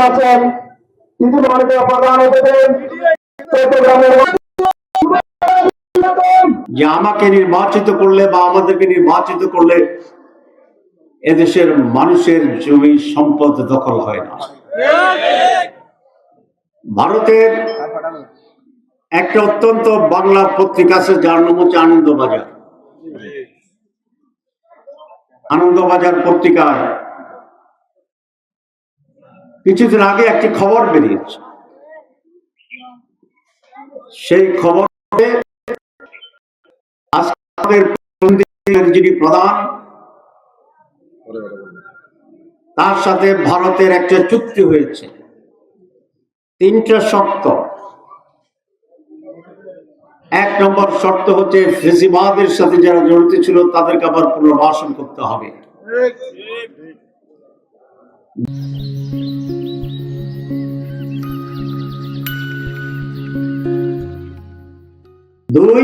পাচ্ছেন ইতিমধ্যে প্রধান চট্টগ্রামের যে আমাকে নির্বাচিত করলে বা আমাদেরকে নির্বাচিত করলে এদেশের মানুষের জমি সম্পদ দখল হয় না। ভারতের একটা অত্যন্ত বাংলা পত্রিকা আছে, যার নাম হচ্ছে আনন্দবাজার। আনন্দবাজার পত্রিকায় কিছুদিন আগে একটি খবর বেরিয়েছে। সেই খবরে যিনি প্রধান, তার সাথে ভারতের একটা চুক্তি হয়েছে। তিনটা শর্ত। এক নম্বর শর্ত হচ্ছে ফেসিবাদের সাথে যারা জড়িত ছিল, তাদেরকে আবার পুনর্বাসন করতে হবে। দুই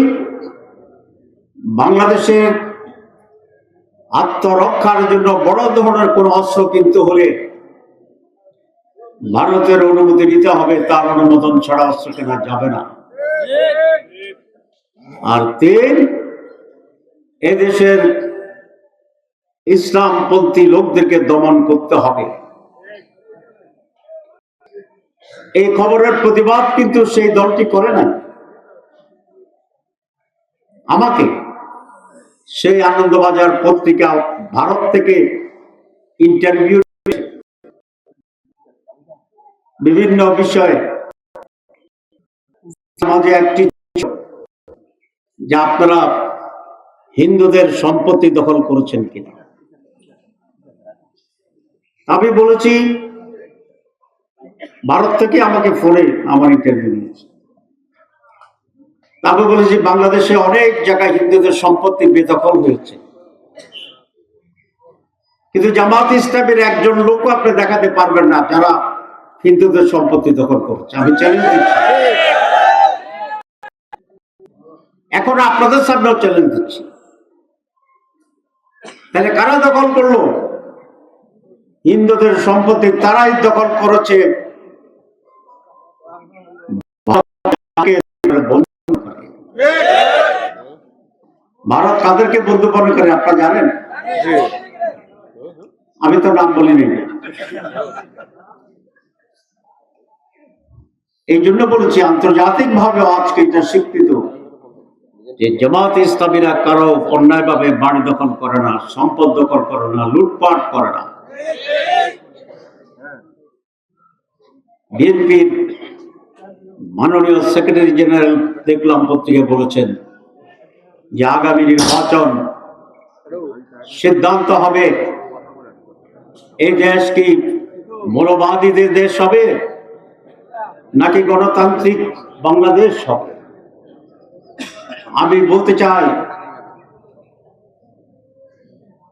বাংলাদেশের আত্মরক্ষার জন্য বড় ধরনের কোন অস্ত্র কিনতে হলে ভারতের অনুমতি নিতে হবে, তার অনুমোদন ছাড়া অস্ত্র কেনা যাবে না। আর তিন, এদেশের ইসলামপন্থী লোকদেরকে দমন করতে হবে। এই খবরের প্রতিবাদ কিন্তু সেই দলটি করে না আমাকে সেই আনন্দবাজার পত্রিকা ভারত থেকে ইন্টারভিউ বিভিন্ন বিষয়ে সমাজে একটি যে আপনারা হিন্দুদের সম্পত্তি দখল করেছেন কিনা। আমি বলেছি, ভারত থেকে আমাকে ফোনে আমার ইন্টারভিউ নিয়েছে। আমি বলেছি বাংলাদেশে অনেক জায়গায় হিন্দুদের সম্পত্তি বেদখল হয়েছে। কিন্তু জামাত ইসলামের একজন লোক আপনি দেখাতে পারবেন না, যারা হিন্দুদের সম্পত্তি দখল করছে। আমি চ্যালেঞ্জ দিচ্ছি। এখন আপনাদের সামনেও চ্যালেঞ্জ দিচ্ছি। তাহলে কারা দখল করল? হিন্দুদের সম্পত্তি তারাই দখল করেছে। ভারত কাদেরকে বন্ধু মনে করে আপনারা জানেন? আমি তো নাম বলিনি। এই জন্য বলেছি আন্তর্জাতিক ভাবে আজকে এটা স্বীকৃত। যে জামাত ইসলামীরা কারও অন্যায়ভাবে বাড়ি দখল করে না সম্পদ দখল করে না লুটপাট করে না। বিএনপির মাননীয় সেক্রেটারি জেনারেল দেখলাম পত্রিকায় বলেছেন যে আগামী নির্বাচন সিদ্ধান্ত হবে, এই দেশ কি মৌলবাদীদের দেশ হবে নাকি গণতান্ত্রিক বাংলাদেশ হবে? আমি বলতে চাই,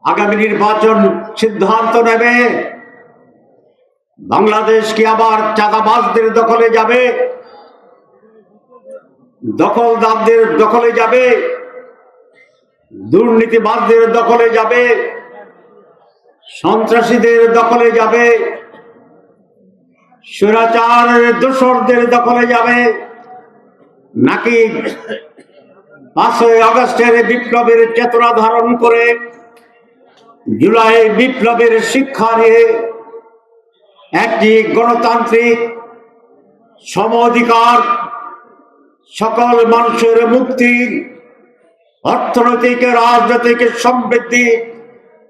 আগামী নির্বাচন সিদ্ধান্ত নেবে, বাংলাদেশ কি আবার চাঁদাবাজদের দখলে যাবে? দখলদারদের দখলে যাবে দুর্নীতিবাদদের দখলে যাবে, সন্ত্রাসীদের দখলে যাবে, স্বৈরাচারের দোসরদের দখলে যাবে, নাকি পাঁচই আগস্টের বিপ্লবের চেতনা ধারণ করে জুলাই বিপ্লবের শিক্ষা নিয়ে একটি গণতান্ত্রিক সম অধিকার সকল মানুষের মুক্তি, অর্থনৈতিক, রাজনৈতিক সমৃদ্ধি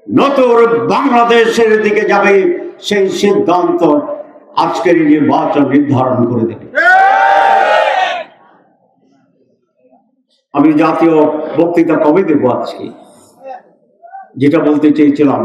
নতুন বাংলাদেশের দিকে যাবে সেই সিদ্ধান্ত আজকের নির্বাচন নির্ধারণ করে দেবে। আমি জাতীয় বক্তৃতা কবে দেবো আজকে? যেটা বলতে চেয়েছিলাম